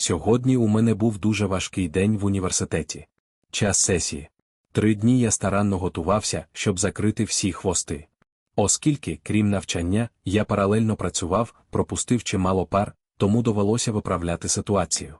Сьогодні у мене був дуже важкий день в університеті. Час сесії. Три дні я старанно готувався, щоб закрити всі хвости. Оскільки, крім навчання, я паралельно працював, пропустив чимало пар, тому довелося виправляти ситуацію.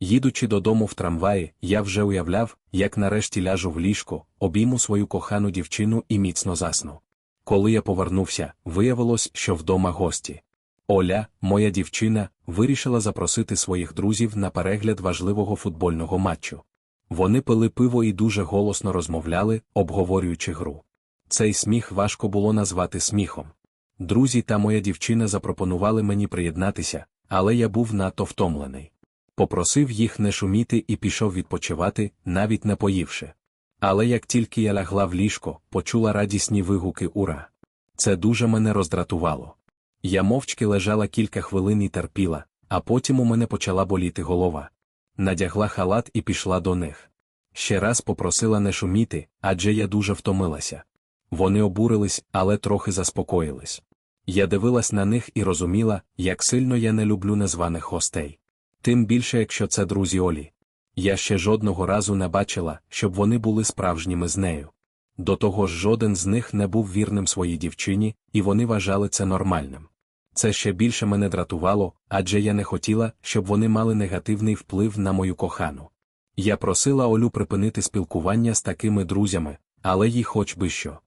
Їдучи додому в трамваї, я вже уявляв, як нарешті ляжу в ліжко, обійму свою кохану дівчину і міцно засну. Коли я повернувся, виявилось, що вдома гості. Оля, моя дівчина, вирішила запросити своїх друзів на перегляд важливого футбольного матчу. Вони пили пиво і дуже голосно розмовляли, обговорюючи гру. Цей сміх важко було назвати сміхом. Друзі та моя дівчина запропонували мені приєднатися, але я був надто втомлений. Попросив їх не шуміти і пішов відпочивати, навіть не поївши. Але як тільки я лягла в ліжко, почула радісні вигуки ура. Це дуже мене роздратувало. Я мовчки лежала кілька хвилин і терпіла, а потім у мене почала боліти голова. Надягла халат і пішла до них. Ще раз попросила не шуміти, адже я дуже втомилася. Вони обурились, але трохи заспокоїлись. Я дивилась на них і розуміла, як сильно я не люблю незваних гостей. Тим більше, якщо це друзі Олі. Я ще жодного разу не бачила, щоб вони були справжніми з нею. До того ж, жоден з них не був вірним своїй дівчині, і вони вважали це нормальним. Це ще більше мене дратувало, адже я не хотіла, щоб вони мали негативний вплив на мою кохану. Я просила Олю припинити спілкування з такими друзями, але їй хоч би що.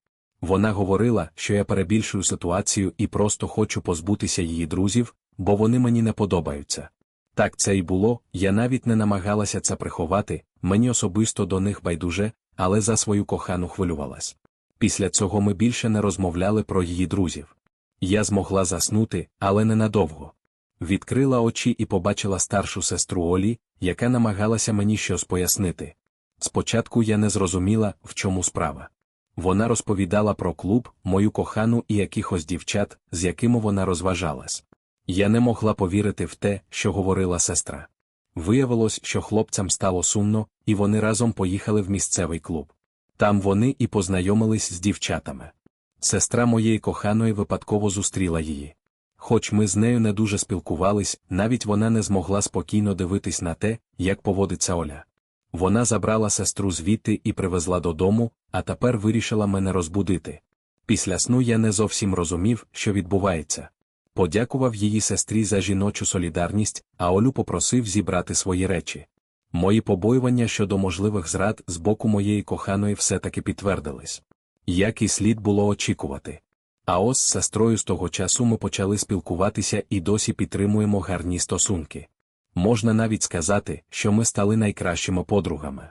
Вона говорила, що я перебільшую ситуацію і просто хочу позбутися її друзів, бо вони мені не подобаються. Так це й було, я навіть не намагалася це приховати, мені особисто до них байдуже, але за свою кохану хвилювалась. Після цього ми більше не розмовляли про її друзів. Я змогла заснути, але ненадовго. Відкрила очі і побачила старшу сестру Олі, яка намагалася мені щось пояснити. Спочатку я не зрозуміла, в чому справа. Вона розповідала про клуб, мою кохану і якихось дівчат, з якими вона розважалась. Я не могла повірити в те, що говорила сестра. Виявилось, що хлопцям стало сумно, і вони разом поїхали в місцевий клуб. Там вони і познайомились з дівчатами. Сестра моєї коханої випадково зустріла її. Хоч ми з нею не дуже спілкувались, навіть вона не змогла спокійно дивитись на те, як поводиться Оля. Вона забрала сестру звідти і привезла додому, а тепер вирішила мене розбудити. Після сну я не зовсім розумів, що відбувається. Подякував її сестрі за жіночу солідарність, а Олю попросив зібрати свої речі. Мої побоювання щодо можливих зрад з боку моєї коханої все-таки підтвердились. Як і слід було очікувати. А ось з сестрою з того часу ми почали спілкуватися і досі підтримуємо гарні стосунки. Можна навіть сказати, що ми стали найкращими подругами.